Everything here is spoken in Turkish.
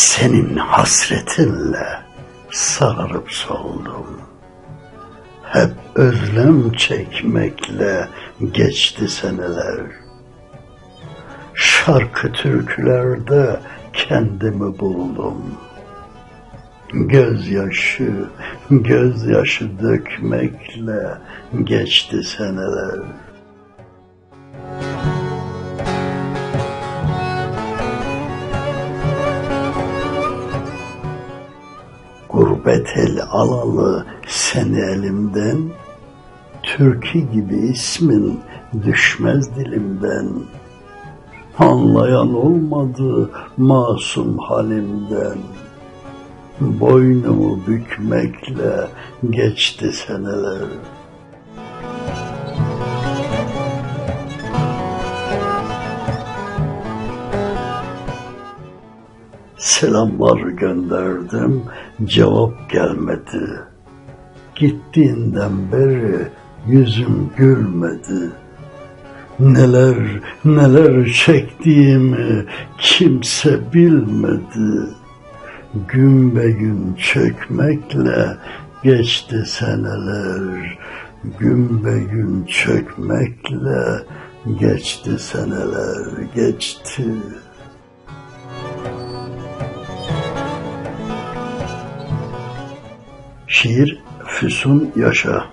Senin hasretinle sararıp soldum. Hep özlem çekmekle geçti seneler. Şarkı türkülerde kendimi buldum. Gözyaşı, gözyaşı dökmekle geçti seneler. Gurbet el alalı seni elimden, Türkü gibi ismin düşmez dilimden. Anlayan olmadı masum halimden. Boynumu bükmekle geçti seneler. Selamlar gönderdim, cevap gelmedi. Gittiğinden beri yüzüm gülmedi. Neler neler çektiğimi kimse bilmedi. Gün be gün çökmekle geçti seneler. Gün be gün çökmekle geçti seneler, geçti. Şiir Füsun Yaşa